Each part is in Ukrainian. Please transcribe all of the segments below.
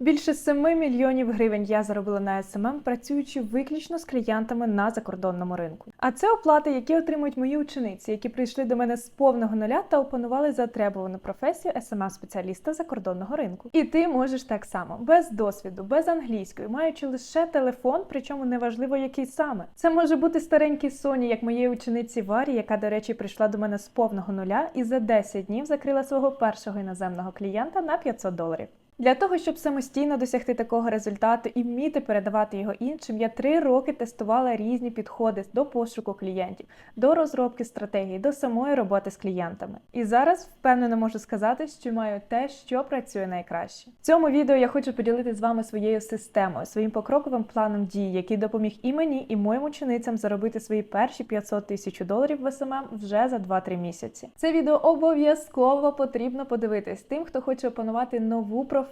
Більше 7 мільйонів гривень я заробила на СММ, працюючи виключно з клієнтами на закордонному ринку. А це оплати, які отримують мої учениці, які прийшли до мене з повного нуля та опанували затребувану професію smm спеціаліста закордонного ринку. І ти можеш так само, без досвіду, без англійської, маючи лише телефон, причому неважливо який саме. Це може бути старенький Sony, як моєї учениці Варі, яка, до речі, прийшла до мене з повного нуля і за 10 днів закрила свого першого іноземного клієнта на 500 доларів. Для того, щоб самостійно досягти такого результату і вміти передавати його іншим, я три роки тестувала різні підходи до пошуку клієнтів, до розробки стратегії, до самої роботи з клієнтами. І зараз впевнено можу сказати, що маю те, що працює найкраще. В цьому відео я хочу поділитися з вами своєю системою, своїм покроковим планом дій, який допоміг і мені, і моїм ученицям заробити свої перші 500 тисяч доларів в СММ вже за 2-3 місяці. Це відео обов'язково потрібно подивитись тим, хто хоче опанувати нову професію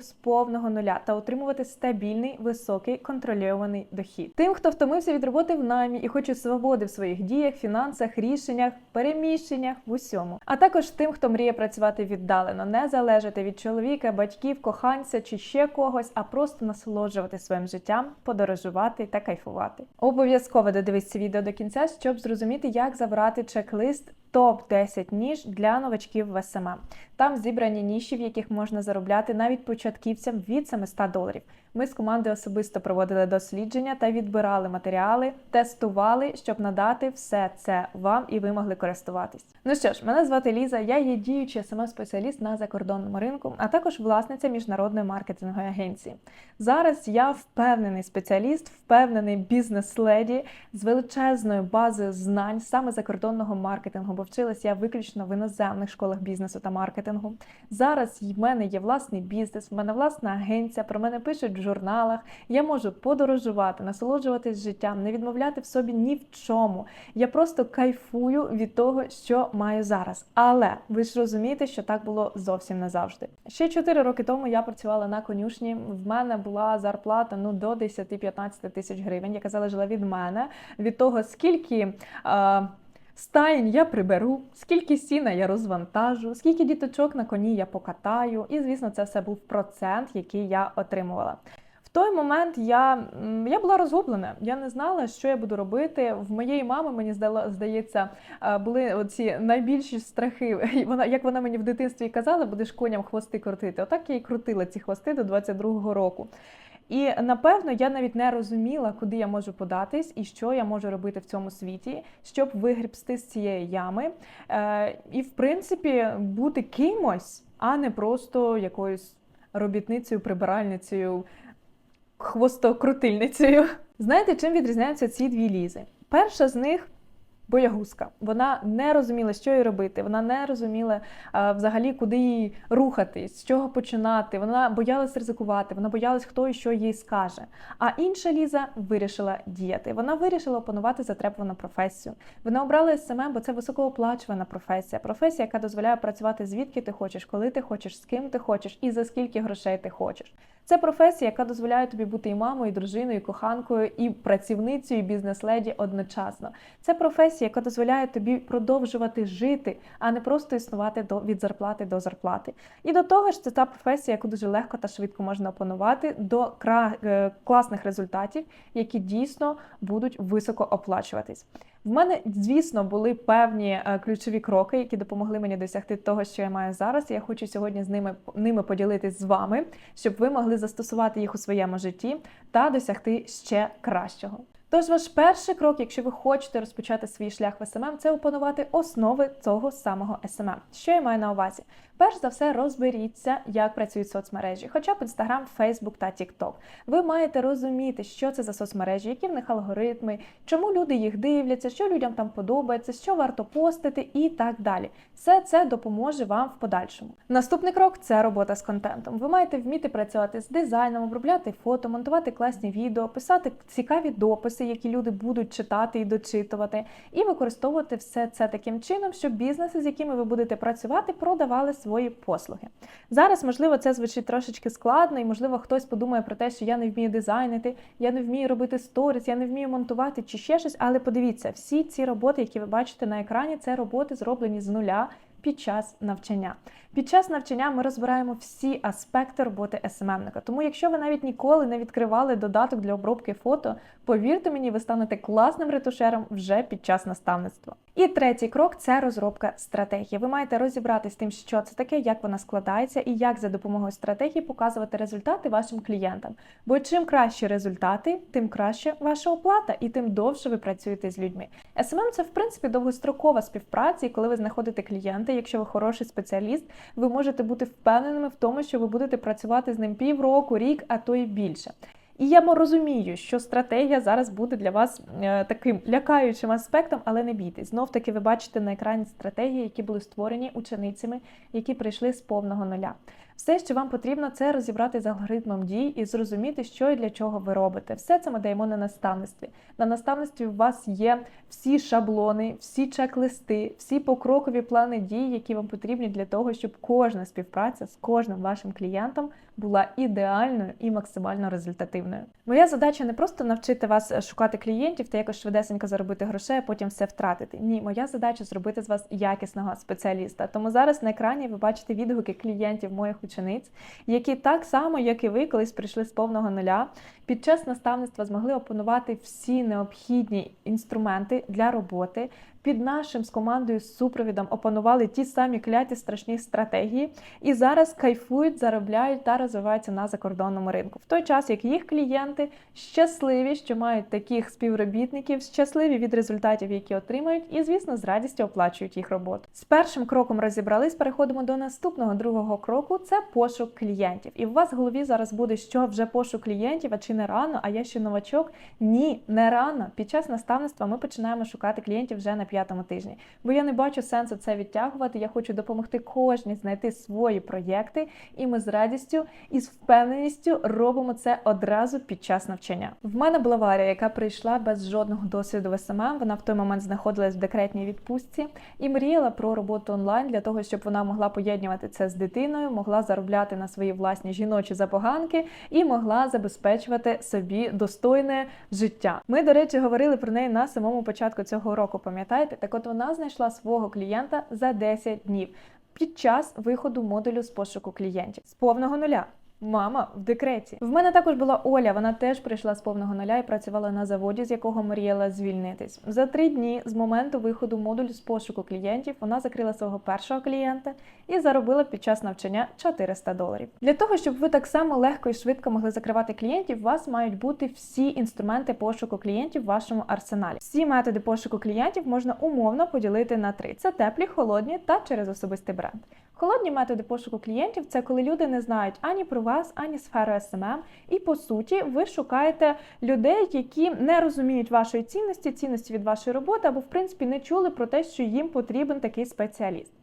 з повного нуля та отримувати стабільний, високий, контрольований дохід. Тим, хто втомився від роботи в наймі і хоче свободи в своїх діях, фінансах, рішеннях, переміщеннях в усьому. А також тим, хто мріє працювати віддалено, не залежати від чоловіка, батьків, коханця чи ще когось, а просто насолоджувати своїм життям, подорожувати та кайфувати. Обов'язково додивись це відео до кінця, щоб зрозуміти, як забрати чек-лист топ 10 ніж для новачків в СММ. Там зібрані ніші, в яких можна заробляти навіть початківцям від 700 доларів. Ми з команди особисто проводили дослідження та відбирали матеріали, тестували, щоб надати все це вам і ви могли користуватись. Ну що ж, мене звати Ліза, я є діючий smm спеціаліст на закордонному ринку, а також власниця міжнародної маркетингової агенції. Зараз я впевнений спеціаліст, впевнений бізнес-леді з величезною базою знань саме закордонного маркетингу, бо вчилась я виключно в іноземних школах бізнесу та маркетингу. Зараз в мене є власний бізнес, в мене власна агенція, про мене пишуть журналах. Я можу подорожувати, насолоджуватись життям, не відмовляти в собі ні в чому. Я просто кайфую від того, що маю зараз. Але ви ж розумієте, що так було зовсім не завжди. Ще 4 роки тому я працювала на конюшні. В мене була зарплата ну до 10-15 тисяч гривень, яка залежала від мене, від того, скільки. Е, Стаєнь я приберу, скільки сіна я розвантажу, скільки діточок на коні я покатаю, і, звісно, це все був процент, який я отримувала. В той момент я я була розгублена. Я не знала, що я буду робити. В моєї мами мені здається, були оці найбільші страхи. Вона, як вона мені в дитинстві казала, будеш коням хвости крутити. Отак я і крутила ці хвости до 22-го року. І напевно я навіть не розуміла, куди я можу податись і що я можу робити в цьому світі, щоб вигрібсти з цієї ями. Е, І, в принципі, бути кимось, а не просто якоюсь робітницею, прибиральницею, хвостокрутильницею. Знаєте, чим відрізняються ці дві лізи? Перша з них боягузка. Вона не розуміла, що їй робити. Вона не розуміла а, взагалі, куди їй рухатись, з чого починати. Вона боялась ризикувати, вона боялась, хто і що їй скаже. А інша Ліза вирішила діяти. Вона вирішила опанувати затребувану професію. Вона обрала СММ, бо це високооплачувана професія. Професія, яка дозволяє працювати звідки ти хочеш, коли ти хочеш, з ким ти хочеш і за скільки грошей ти хочеш. Це професія, яка дозволяє тобі бути і мамою, і дружиною, і коханкою, і працівницею, і бізнес-леді одночасно. Це професія, яка дозволяє тобі продовжувати жити, а не просто існувати до від зарплати до зарплати. І до того ж, це та професія, яку дуже легко та швидко можна опанувати до кра... Е, класних результатів, які дійсно будуть високо оплачуватись. В мене, звісно, були певні е, ключові кроки, які допомогли мені досягти того, що я маю зараз. Я хочу сьогодні з ними ними поділитись з вами, щоб ви могли застосувати їх у своєму житті та досягти ще кращого. Тож ваш перший крок, якщо ви хочете розпочати свій шлях в СММ, це опанувати основи цього самого СММ. Що я маю на увазі? Перш за все, розберіться, як працюють соцмережі, хоча б Instagram, Facebook та TikTok. Ви маєте розуміти, що це за соцмережі, які в них алгоритми, чому люди їх дивляться, що людям там подобається, що варто постити і так далі. Все це допоможе вам в подальшому. Наступний крок це робота з контентом. Ви маєте вміти працювати з дизайном, обробляти фото, монтувати класні відео, писати цікаві дописи, які люди будуть читати і дочитувати, і використовувати все це таким чином, щоб бізнеси, з якими ви будете працювати, продавали свої свої послуги. Зараз, можливо, це звучить трошечки складно, і, можливо, хтось подумає про те, що я не вмію дизайнити, я не вмію робити сторіс, я не вмію монтувати чи ще щось. Але подивіться, всі ці роботи, які ви бачите на екрані, це роботи зроблені з нуля. Під час навчання Під час навчання ми розбираємо всі аспекти роботи СММника. Тому, якщо ви навіть ніколи не відкривали додаток для обробки фото, повірте мені, ви станете класним ретушером вже під час наставництва. І третій крок це розробка стратегії. Ви маєте розібратися з тим, що це таке, як вона складається, і як за допомогою стратегії показувати результати вашим клієнтам. Бо чим кращі результати, тим краще ваша оплата, і тим довше ви працюєте з людьми. SMM – це в принципі довгострокова співпраця, і коли ви знаходите клієнта, якщо ви хороший спеціаліст, ви можете бути впевненими в тому, що ви будете працювати з ним півроку, рік, а то і більше. І я розумію, що стратегія зараз буде для вас е, таким лякаючим аспектом, але не бійтесь. Знов таки ви бачите на екрані стратегії, які були створені ученицями, які прийшли з повного нуля. Все, що вам потрібно, це розібрати з алгоритмом дій і зрозуміти, що і для чого ви робите. Все це ми даємо на наставництві. На наставництві у вас є всі шаблони, всі чек-листи, всі покрокові плани дій, які вам потрібні для того, щоб кожна співпраця з кожним вашим клієнтом була ідеальною і максимально результативною. Моя задача не просто навчити вас шукати клієнтів та якось швидесенько заробити грошей, а потім все втратити. Ні, моя задача зробити з вас якісного спеціаліста. Тому зараз на екрані ви бачите відгуки клієнтів моїх учениць, які так само, як і ви, колись прийшли з повного нуля, під час наставництва змогли опанувати всі необхідні інструменти для роботи. Під нашим з командою з супровідом опанували ті самі кляті страшні стратегії і зараз кайфують, заробляють та розвиваються на закордонному ринку. В той час як їх клієнти щасливі, що мають таких співробітників, щасливі від результатів, які отримають, і звісно з радістю оплачують їх роботу. З першим кроком розібрались. Переходимо до наступного другого кроку. Це пошук клієнтів. І в вас в голові зараз буде, що вже пошук клієнтів, а чи не рано? А я ще новачок? Ні, не рано. Під час наставництва ми починаємо шукати клієнтів вже на п'ятому тижні. Бо я не бачу сенсу це відтягувати. Я хочу допомогти кожній знайти свої проєкти, і ми з радістю і з впевненістю робимо це одразу під час навчання. В мене була Варя, яка прийшла без жодного досвіду в СММ. Вона в той момент знаходилась в декретній відпустці і мріяла про роботу онлайн для того, щоб вона могла поєднувати це з дитиною, могла заробляти на свої власні жіночі забаганки і могла забезпечувати собі достойне життя. Ми, до речі, говорили про неї на самому початку цього року. Пам'ятаєте? Так от вона знайшла свого клієнта за 10 днів під час виходу модулю з пошуку клієнтів з повного нуля. Мама в декреті. В мене також була Оля. Вона теж прийшла з повного нуля і працювала на заводі, з якого мріяла звільнитись. За три дні з моменту виходу модулю з пошуку клієнтів вона закрила свого першого клієнта і заробила під час навчання 400 доларів. Для того щоб ви так само легко і швидко могли закривати клієнтів, у вас мають бути всі інструменти пошуку клієнтів в вашому арсеналі. Всі методи пошуку клієнтів можна умовно поділити на три: це теплі, холодні та через особистий бренд. Холодні методи пошуку клієнтів це коли люди не знають ані про вас, ані сферу СММ. і по суті ви шукаєте людей, які не розуміють вашої цінності, цінності від вашої роботи, або в принципі не чули про те, що їм потрібен такий спеціаліст.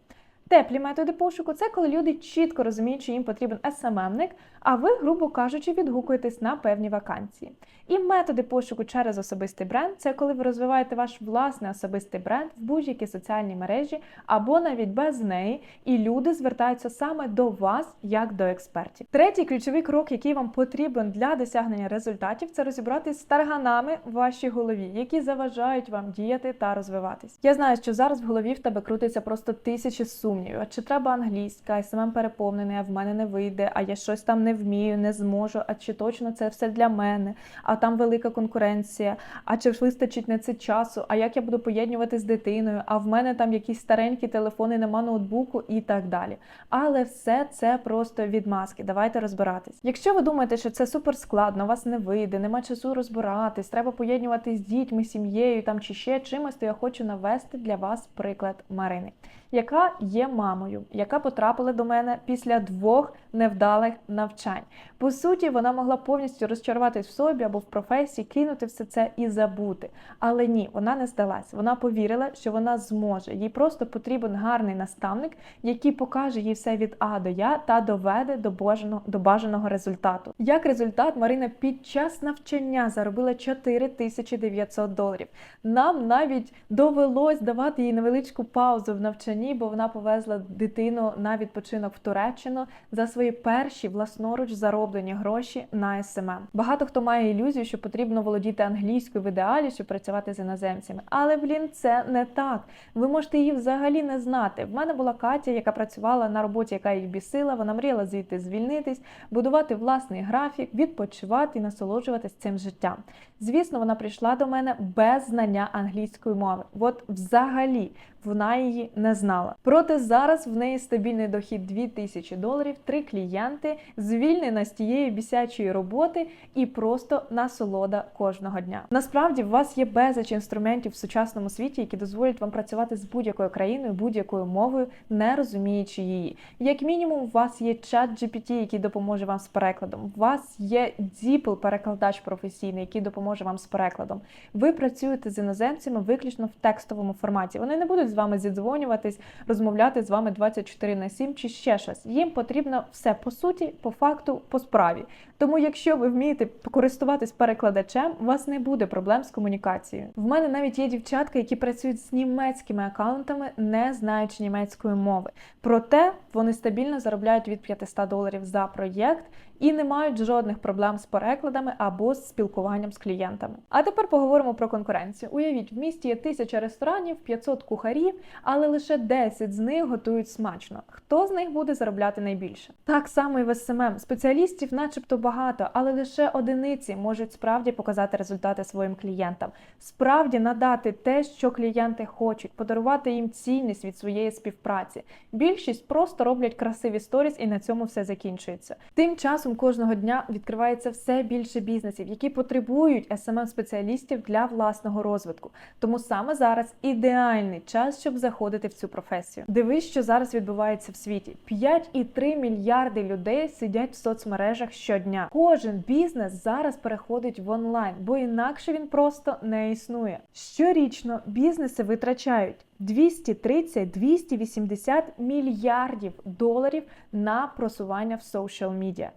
Теплі методи пошуку це коли люди чітко розуміють, що їм потрібен SMM-ник, а ви, грубо кажучи, відгукуєтесь на певні вакансії. І методи пошуку через особистий бренд це коли ви розвиваєте ваш власний особистий бренд в будь-якій соціальній мережі або навіть без неї, і люди звертаються саме до вас як до експертів. Третій ключовий крок, який вам потрібен для досягнення результатів, це розібратися з тарганами в вашій голові, які заважають вам діяти та розвиватись. Я знаю, що зараз в голові в тебе крутиться просто тисячі сумнівів. А чи треба англійська, СММ переповнений, а в мене не вийде, а я щось там не вмію, не зможу, а чи точно це все для мене, а там велика конкуренція, а чи вистачить на це часу, а як я буду поєднувати з дитиною, а в мене там якісь старенькі телефони, нема ноутбуку і так далі. Але все це просто відмазки. Давайте розбиратись. Якщо ви думаєте, що це супер складно, у вас не вийде, нема часу розбиратись, треба поєднувати з дітьми, сім'єю там чи ще чимось, то я хочу навести для вас приклад Марини, яка є мамою, яка потрапила до мене після двох невдалих навчань. По суті, вона могла повністю розчаруватись в собі або в професії, кинути все це і забути. Але ні, вона не здалась. Вона повірила, що вона зможе. Їй просто потрібен гарний наставник, який покаже їй все від А до Я та доведе до бажаного, до бажаного результату. Як результат, Марина під час навчання заробила 4900 доларів. Нам навіть довелось давати їй невеличку паузу в навчанні навчанні, бо вона повезла дитину на відпочинок в Туреччину за свої перші власноруч зароблені гроші на СММ. Багато хто має ілюзію, що потрібно володіти англійською в ідеалі, щоб працювати з іноземцями. Але блін, це не так. Ви можете її взагалі не знати. В мене була Катя, яка працювала на роботі, яка її бісила. Вона мріяла звідти звільнитись, будувати власний графік, відпочивати і насолоджуватись цим життям. Звісно, вона прийшла до мене без знання англійської мови. От взагалі вона її не знала. Проте зараз в неї стабільний дохід 2000 доларів, три клієнти, звільнена з тієї бісячої роботи і просто насолода кожного дня. Насправді у вас є безліч інструментів в сучасному світі, які дозволять вам працювати з будь-якою країною, будь-якою мовою, не розуміючи її. Як мінімум, у вас є чат GPT, який допоможе вам з перекладом. У вас є DeepL перекладач професійний, який допоможе вам з перекладом. Ви працюєте з іноземцями виключно в текстовому форматі. Вони не будуть вами зідзвонюватись, розмовляти з вами 24 на 7 чи ще щось. Їм потрібно все по суті, по факту, по справі. Тому, якщо ви вмієте користуватись перекладачем, у вас не буде проблем з комунікацією. В мене навіть є дівчатка, які працюють з німецькими акаунтами, не знаючи німецької мови. Проте вони стабільно заробляють від 500 доларів за проєкт і не мають жодних проблем з перекладами або з спілкуванням з клієнтами. А тепер поговоримо про конкуренцію. Уявіть, в місті є тисяча ресторанів, 500 кухарів, але лише 10 з них готують смачно. Хто з них буде заробляти найбільше? Так само і в СММ. Спеціалістів, начебто, багато, але лише одиниці можуть справді показати результати своїм клієнтам, справді надати те, що клієнти хочуть, подарувати їм цінність від своєї співпраці. Більшість просто роблять красиві сторіс, і на цьому все закінчується. Тим часом кожного дня відкривається все більше бізнесів, які потребують smm спеціалістів для власного розвитку. Тому саме зараз ідеальний час, щоб заходити в цю професію. Дивись, що зараз відбувається в світі: 5,3 мільярди людей сидять в соцмережах щодня. Кожен бізнес зараз переходить в онлайн, бо інакше він просто не існує. Щорічно бізнеси витрачають 230-280 мільярдів доларів на просування в соціал медіа.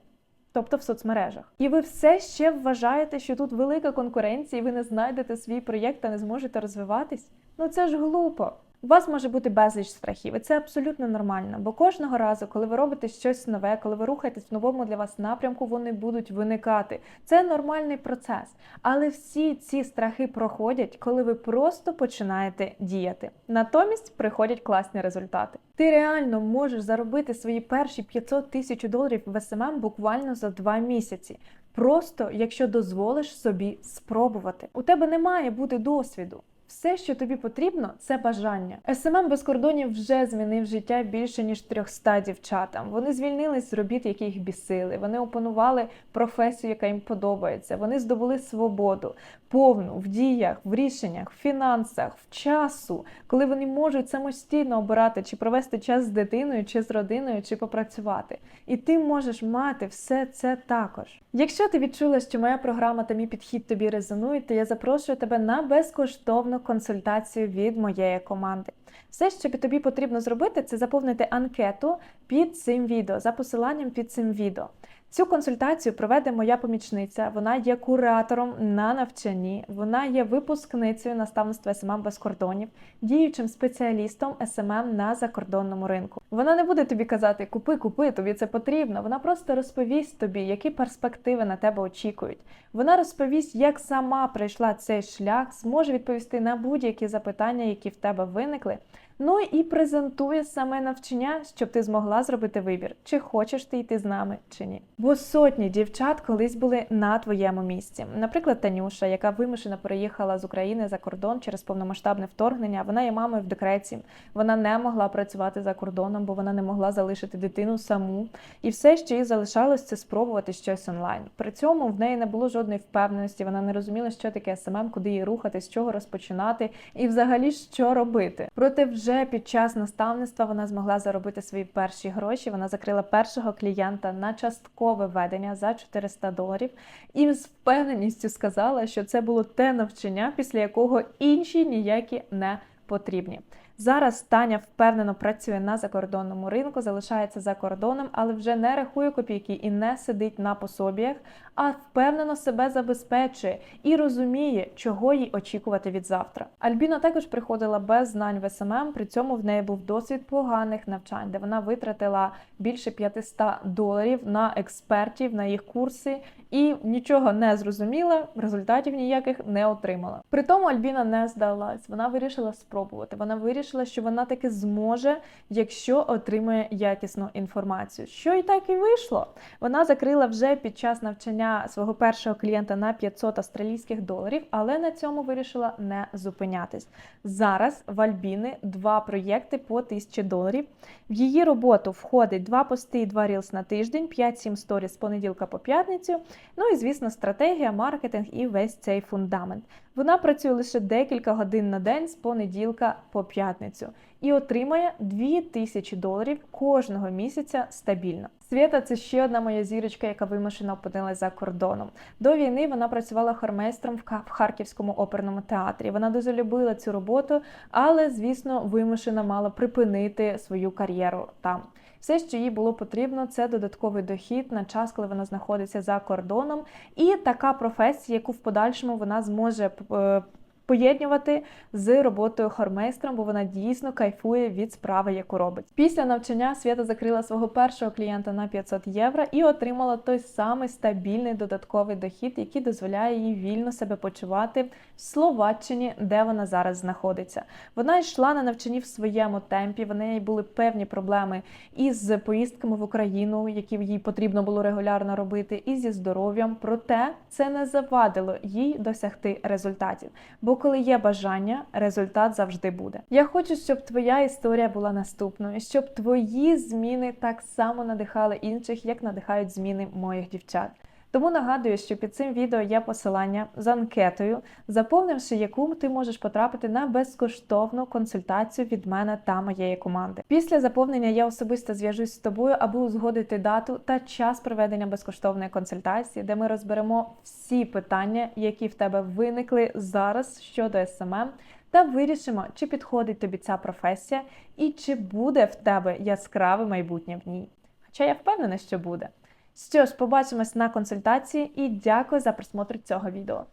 Тобто в соцмережах, і ви все ще вважаєте, що тут велика конкуренція, і ви не знайдете свій проєкт та не зможете розвиватись? Ну це ж глупо. У вас може бути безліч страхів, і це абсолютно нормально, бо кожного разу, коли ви робите щось нове, коли ви рухаєтесь в новому для вас напрямку, вони будуть виникати. Це нормальний процес. Але всі ці страхи проходять, коли ви просто починаєте діяти. Натомість приходять класні результати. Ти реально можеш заробити свої перші 500 тисяч доларів в СММ буквально за два місяці. Просто якщо дозволиш собі спробувати. У тебе не має бути досвіду. Все, що тобі потрібно, це бажання. СММ без кордонів вже змінив життя більше ніж 300 дівчатам. Вони звільнились з робіт, які їх бісили. Вони опанували професію, яка їм подобається. Вони здобули свободу, повну в діях, в рішеннях, в фінансах, в часу, коли вони можуть самостійно обирати, чи провести час з дитиною, чи з родиною, чи попрацювати. І ти можеш мати все це також. Якщо ти відчула, що моя програма та мій підхід тобі резонують, то я запрошую тебе на безкоштовну консультацію від моєї команди. Все, що тобі потрібно зробити, це заповнити анкету під цим відео за посиланням під цим відео. Цю консультацію проведе моя помічниця. Вона є куратором на навчанні, вона є випускницею наставництва СММ без кордонів, діючим спеціалістом СММ на закордонному ринку. Вона не буде тобі казати Купи, купи, тобі це потрібно. Вона просто розповість тобі, які перспективи на тебе очікують. Вона розповість, як сама пройшла цей шлях, зможе відповісти на будь-які запитання, які в тебе виникли. Ну і презентує саме навчання, щоб ти змогла зробити вибір, чи хочеш ти йти з нами, чи ні. Бо сотні дівчат колись були на твоєму місці. Наприклад, Танюша, яка вимушено переїхала з України за кордон через повномасштабне вторгнення. Вона є мамою в декреті. Вона не могла працювати за кордоном, бо вона не могла залишити дитину саму. І все, що їй залишалось, це спробувати щось онлайн. При цьому в неї не було жодної впевненості. Вона не розуміла, що таке СММ, куди їй рухати, з чого розпочинати, і взагалі що робити. Проте вже вже під час наставництва вона змогла заробити свої перші гроші. Вона закрила першого клієнта на часткове ведення за 400 доларів і з впевненістю сказала, що це було те навчання, після якого інші ніякі не потрібні. Зараз Таня впевнено працює на закордонному ринку, залишається за кордоном, але вже не рахує копійки і не сидить на пособіях, а впевнено себе забезпечує і розуміє, чого їй очікувати від завтра. Альбіна також приходила без знань в СММ, при цьому в неї був досвід поганих навчань, де вона витратила більше 500 доларів на експертів, на їх курси і нічого не зрозуміла, результатів ніяких не отримала. При тому Альбіна не здалась. Вона вирішила спробувати. Вона вирішила, що вона таки зможе, якщо отримає якісну інформацію. Що і так і вийшло. Вона закрила вже під час навчання свого першого клієнта на 500 австралійських доларів, але на цьому вирішила не зупинятись. Зараз в Альбіни два проєкти по 1000 доларів. В її роботу входить два пости і два рілс на тиждень, 5-7 сторіс з понеділка по п'ятницю. Ну і звісно, стратегія, маркетинг і весь цей фундамент. Вона працює лише декілька годин на день з понеділка по п'ятницю і отримає 2000 доларів кожного місяця стабільно. Свята це ще одна моя зірочка, яка вимушено опинилась за кордоном. До війни вона працювала хормейстром в Харківському оперному театрі. Вона дуже любила цю роботу, але, звісно, вимушена мала припинити свою кар'єру там. Все, що їй було потрібно, це додатковий дохід на час, коли вона знаходиться за кордоном, і така професія, яку в подальшому вона зможе е, поєднувати з роботою хормейстром, бо вона дійсно кайфує від справи, яку робить. Після навчання Свята закрила свого першого клієнта на 500 євро і отримала той самий стабільний додатковий дохід, який дозволяє їй вільно себе почувати в Словаччині, де вона зараз знаходиться. Вона йшла на навчанні в своєму темпі. В неї були певні проблеми із поїздками в Україну, які їй потрібно було регулярно робити, і зі здоров'ям. Проте це не завадило їй досягти результатів. Бо коли є бажання, результат завжди буде. Я хочу, щоб твоя історія була наступною, щоб твої зміни так само надихали інших, як надихають зміни моїх дівчат. Тому нагадую, що під цим відео є посилання з анкетою, заповнивши яку ти можеш потрапити на безкоштовну консультацію від мене та моєї команди. Після заповнення я особисто зв'яжусь з тобою, аби узгодити дату та час проведення безкоштовної консультації, де ми розберемо всі питання, які в тебе виникли зараз щодо СММ, та вирішимо, чи підходить тобі ця професія і чи буде в тебе яскраве майбутнє в ній. Хоча я впевнена, що буде. Що ж, побачимось на консультації і дякую за просмотр цього відео.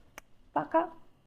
Пока!